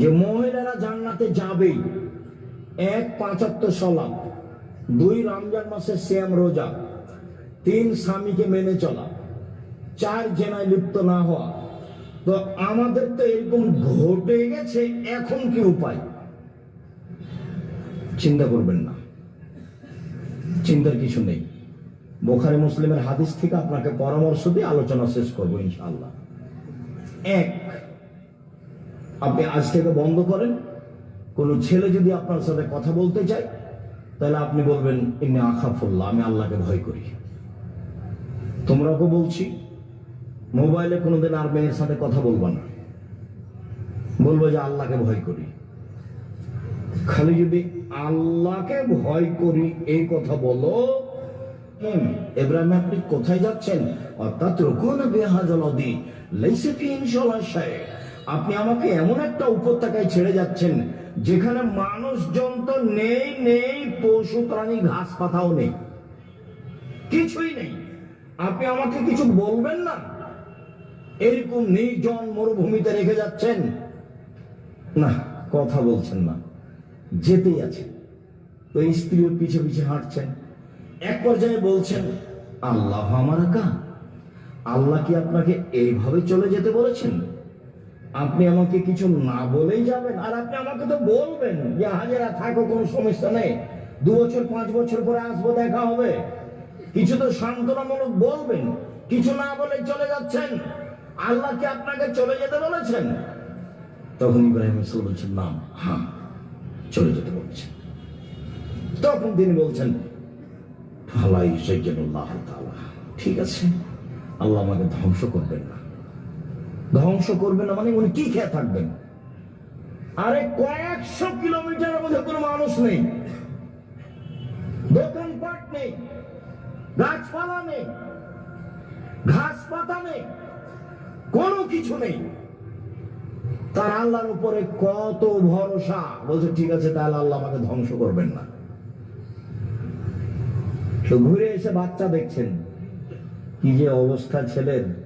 যে মহিলারা জান্নাতে যাবেই। এক পাঁচাত্তর সলাপ, দুই রমজান মাসের শ্যাম রোজা, তিন স্বামীকে মেনে চলা, চার জেনায় লিপ্ত না হওয়া। তো আমাদের তো এরকম ঘটে গেছে, এখন কি উপায়? চিন্তা করবেন না। চিন্তার কিছু নেই। বোখারে মুসলিমের হাদিস থেকে আপনাকে পরামর্শ দিয়ে আলোচনা শেষ করব ইনশাল্লাহ এক আপনি আজ থেকে বন্ধ করেন। কোন ছেলে যদি আপনার সাথে কথা বলতে চায় তাহলে আপনি বলবেন এমনি আখাফুল্লাহ আমি আল্লাহকে ভয় করি। তোমরাকে বলছি মোবাইলে কোনোদিন আর মেয়ের সাথে কথা বলবা না। বলব যে আল্লাহকে ভয় করি। খালি যদি আল্লাহকে ভয় করি এই কথা বলো হুম, এব্রাহিম আপনি কোথায় যাচ্ছেন? অর্থাৎ রকুন বেহাজলদি লেসে কি ইনশাল্লাহ সাহেব আপনি আমাকে এমন একটা উপত্যকায় ছেড়ে যাচ্ছেন, যেখানে মানুষজন তো নেই নেই, পশু প্রাণী, ঘাস পাতাও নেই। কিছুই নেই। আপনি আমাকে কিছু বলবেন না? এরকম নির্জন মরুভূমিতে রেখে যাচ্ছেন? না, কথা বলছেন না। যেতেই আছে। তো স্ত্রীর পিছে পিছে হাঁটছেন। এক পর্যায়ে বলছেন, আল্লাহ আমার একা? আল্লাহ কি আপনাকে এইভাবে চলে যেতে বলেছেন? আপনি আমাকে কিছু না বলেই যাবেন, আর আপনি আমাকে তো বলবেন যে হাজারা থাকো, কোনো সমস্যা নেই। দু বছর, পাঁচ বছর পরে আসব, দেখা হবে। কিছু তো সান্ত্বনামূলক বলবেন, কিছু না বলে চলে যাচ্ছেন। আল্লাহ কি আপনাকে চলে যেতে বলেছেন? তখন ইব্রাহিম ইসলাম বলছেন, না হ্যাঁ চলে যেতে বলছেন। তখন তিনি বলছেন, ফালাই সৈজানুল্লাহ ঠিক আছে, আল্লাহ আমাকে ধ্বংস করবেন না। ধ্বংস করবেন না মানে উনি কি খেয়ে থাকবেন? আরে কয়েকশো কিলোমিটারের মধ্যে কোনো মানুষ নেই। দোকানপাট নেই। গাছপালা নেই। ঘাস পাতা নেই। কোনো কিছু নেই। তার আল্লাহর উপরে কত ভরসা। বলছে, ঠিক আছে, তাহলে আল্লাহ আমাকে ধ্বংস করবেন না। ঘুরে এসে বাচ্চা দেখছেন। কি যে অবস্থা ছেলের।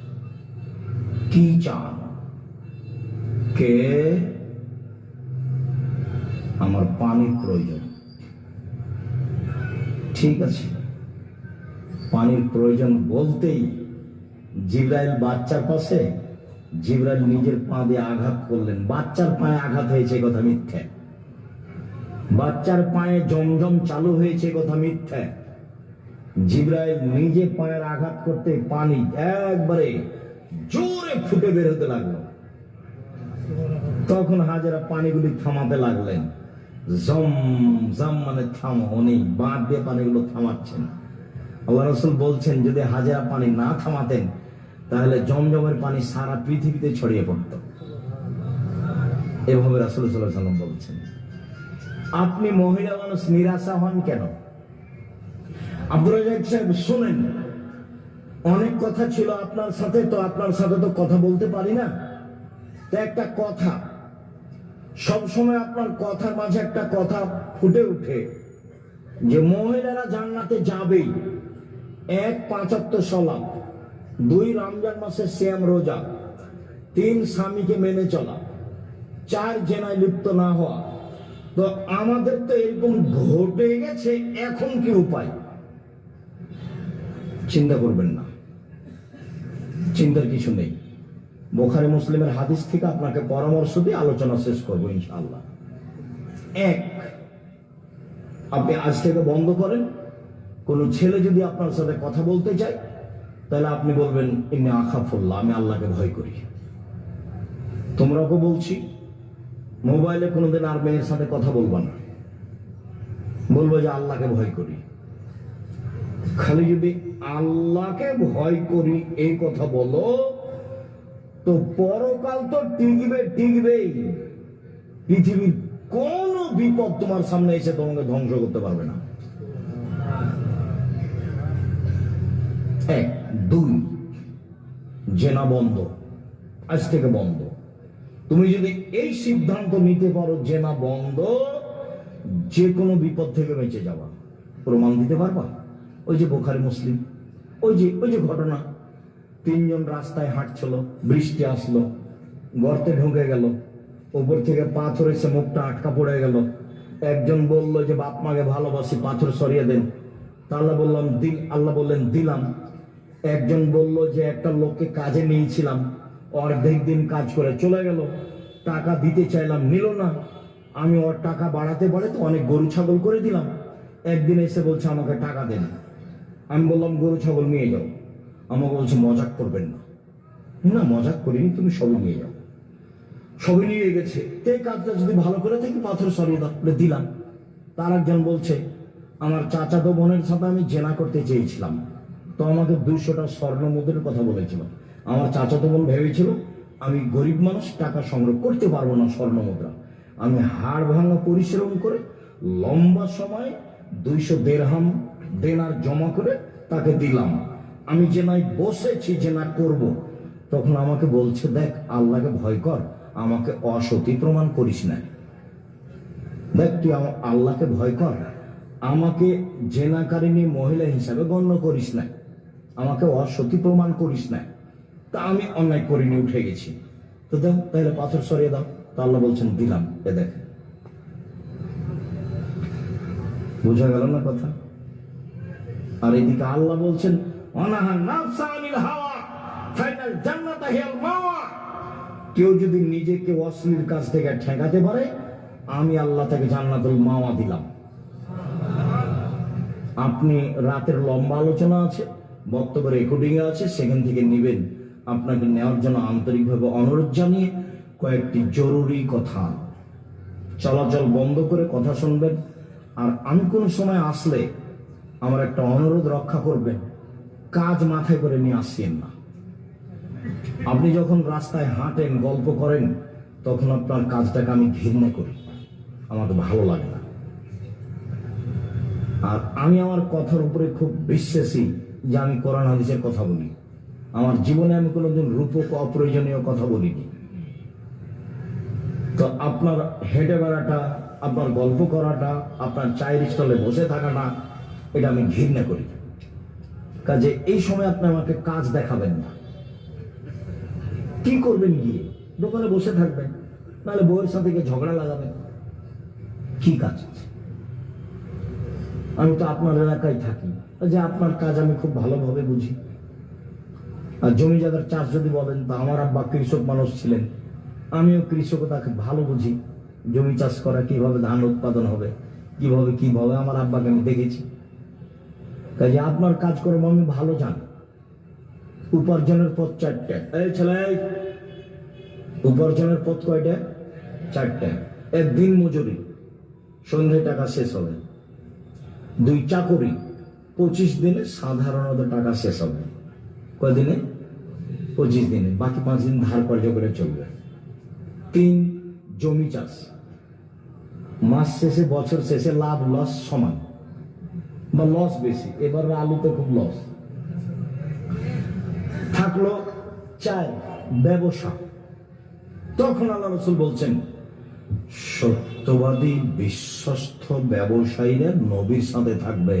কি চান? কে? আমার পানির প্রয়োজন। ঠিক আছে। পানির প্রয়োজন বলতেই জিব্রাইল বাচ্চার পাশে জিব্রাইল নিজের পা দিয়ে আঘাত করলেন। বাচ্চার পায়ে আঘাত হয়েছে কথা মিথ্যে। বাচ্চার পায়ে জমজম চালু হয়েছে কথা মিথ্যে। জিব্রাইল নিজে পায়ের আঘাত করতে পানি একবারে জোরে ফুটে বের হতে লাগল। তখন হাজারা পানিগুলি থামাতে লাগলেন। জম জম মানে থামো, উনি বাঁধ দিয়ে পানিগুলো থামাচ্ছেন। আল্লাহ রসুল বলছেন, যদি হাজারা পানি না থামাতেন, তাহলে জমজমের পানি সারা পৃথিবীতে ছড়িয়ে পড়ত। এভাবে রাসুল সাল্লাম বলছেন। আপনি মহিলা মানুষ নিরাশা হন কেন? আব্দুল সাহেব, শোনেন। অনেক কথা ছিল আপনার সাথে, তো আপনার সাথে তো কথা বলতে পারি না। একটা কথা সব সময় আপনার কথার মাঝে একটা কথা ফুটে ওঠে, যে মহিলারা জান্নাতে যাবেই। এক পাঁচাত্তর সলাপ দুই রমজান মাসের শ্যাম রোজা, তিন স্বামীকে মেনে চলা, চার জেনায় লিপ্ত না হওয়া। তো আমাদের তো এরকম ঘটে গেছে, এখন কি উপায়? চিন্তা করবেন না। চিন্তার কিছু নেই। বোখারি মুসলিমের হাদিস থেকে আপনাকে পরামর্শ দিয়ে আলোচনা শেষ করব ইনশাআল্লাহ। এক, আপনি আজ থেকে বন্ধ করেন। কোন ছেলে যদি আপনার সাথে কথা বলতে চায়, তাহলে আপনি বলবেন এমনি আখাফুল্লাহ, আমি আল্লাহকে ভয় করি। তোমরাকে বলছি, মোবাইলে কোনোদিন আর মেয়ের সাথে কথা বলবা না। বলব যে, আল্লাহকে ভয় করি। খালি যদি আল্লাহকে ভয় করি এই কথা বলো, তো পরকাল তো টিকবে, টিকবেই। পৃথিবীর কোন বিপদ তোমার সামনে এসে তোমাকে ধ্বংস করতে পারবে না। এক, দুই, জেনা বন্ধ। আজ থেকে বন্ধ। তুমি যদি এই সিদ্ধান্ত নিতে পারো, জেনা বন্ধ, যে কোনো বিপদ থেকে বেঁচে যাবা প্রমাণ দিতে পারবা? ওই যে বোখারি মুসলিম, ওই যে ওই যে ঘটনা। তিনজন রাস্তায় হাঁটছিল, বৃষ্টি আসলো, গর্তে ঢুকে গেল উপর থেকে পাথর এসে মুখটা আটকা পড়ে গেল। একজন বলল যে, বাপ মাকে ভালোবাসি, পাথর সরিয়ে দেন। তাহলে বললাম, দিল আল্লাহ বললেন, দিলাম। একজন বলল যে, একটা লোককে কাজে নিয়েছিলাম, অর্ধেক দিন কাজ করে চলে গেল, টাকা দিতে চাইলাম, নিল না। আমি ওর টাকা বাড়াতে পারে তো অনেক গরু, ছাগল করে দিলাম। একদিন এসে বলছে, আমাকে টাকা দেন আমি বললাম, গরু, ছাগল নিয়ে যাও। আমাকে বলছে, মজাক করবেন না। না, মজাক করিনি, তুমি সবই নিয়ে যাও। সবই নিয়ে গেছে। এই কাজটা যদি ভালো করে থাকি, পাথর সরিয়ে দাও দিলাম। তার একজন বলছে, আমার চাচাতো বোনের সাথে আমি জেনা করতে চেয়েছিলাম। তো আমাকে দুইশোটা স্বর্ণ মুদ্রের কথা বলেছিল। আমার চাচাতো বোন ভেবেছিল, আমি গরিব মানুষ, টাকা সংগ্রহ করতে পারব না স্বর্ণ মুদ্রা আমি হাড় ভাঙা পরিশ্রম করে লম্বা সময় দুইশো দেড়হাম দেনার জমা করে তাকে দিলাম। আমি যে নাই বসেছি, যে না করব। তখন আমাকে বলছে, দেখ, আল্লাহকে ভয় কর, আমাকে অসতী প্রমাণ করিস না। দেখ, তুই আল্লাহকে ভয় কর, আমাকে জেনাকারিনী মহিলা হিসাবে গণ্য করিস না। আমাকে অসতী প্রমাণ করিস না। তা আমি অন্যায় করিনি, উঠে গেছি। তো দাও তাহলে পাথর সরিয়ে দাও। তা আল্লাহ বলছেন, দিলাম, এ দেখ। বোঝা গেল না কথা? আর এদিকে আল্লাহ বলছেন হাওয়া, ফাইনাল কেউ যদি নিজেকে অশ্লীল কাজ থেকে ঠেকাতে পারে, আমি আল্লাহ তাকে জান্নাতুল মাওয়া দিলাম। আপনি রাতের লম্বা আলোচনা আছে, বক্তব্য রেকর্ডিং আছে, সেখান থেকে নেবেন। আপনাকে নেওয়ার জন্য আন্তরিকভাবে অনুরোধ জানিয়ে কয়েকটি জরুরি কথা। চলাচল বন্ধ করে কথা শুনবেন। আর আমি কোন সময় আসলে আমার একটা অনুরোধ রক্ষা করবেন। কাজ মাথায় করে নিয়ে আসছেন না। আপনি যখন রাস্তায় হাঁটেন, গল্প করেন, তখন আপনার কাজটাকে আমি ঘৃণা করি। আমাকে ভালো লাগে না। আর আমি আমার কথার উপরে খুব বিশ্বাসী যে আমি কোরআন হাদিসের কথা বলি। আমার জীবনে আমি কোনোদিন রূপক, অপ্রয়োজনীয় কথা বলিনি। তো আপনার হেঁটে বেড়াটা, আপনার গল্প করাটা, আপনার চায়ের স্টলে বসে থাকাটা এটা আমি ঘৃণা করি। কাজে এই সময় আপনি আমাকে কাজ দেখাবেন না। কি করবেন গিয়ে? দোকানে বসে থাকবেন, নাহলে বউয়ের সাথে গিয়ে ঝগড়া লাগাবেন। কি কাজ আছে? আমি তো আপনার এলাকায় থাকি, যে আপনার কাজ আমি খুব ভালোভাবে বুঝি। আর জমি জায়গার চাষ যদি বলেন, তা আমার আব্বা কৃষক মানুষ ছিলেন। আমিও কৃষকতাকে ভালো বুঝি, জমি চাষ করা কীভাবে ধান উৎপাদন হবে, কীভাবে কীভাবে আমার আব্বাকে আমি দেখেছি। কাজে আপনার কাজকর্ম আমি ভালো জানি। উপার্জনের পথ চারটে। এই ছেলে উপার্জনের পথ কয়টা? চারটে। এক দিন মজুরি সন্ধে টাকা শেষ হবে। দুই চাকরি পঁচিশ দিনে সাধারণত টাকা শেষ হবে। কয়দিনে? পঁচিশ দিনে। বাকি পাঁচ দিন ধার কর্য করে চলবে। তিন জমি চাষ। মাস শেষে বছর শেষে লাভ লস সমান। বা লস বেশি এবার আলুতে খুব লস থাকল চার ব্যবসা। তখন আল্লাহ রসুল বলছেন, সত্যবাদী, বিশ্বস্ত ব্যবসায়ীরা নবীর সাথে থাকবে।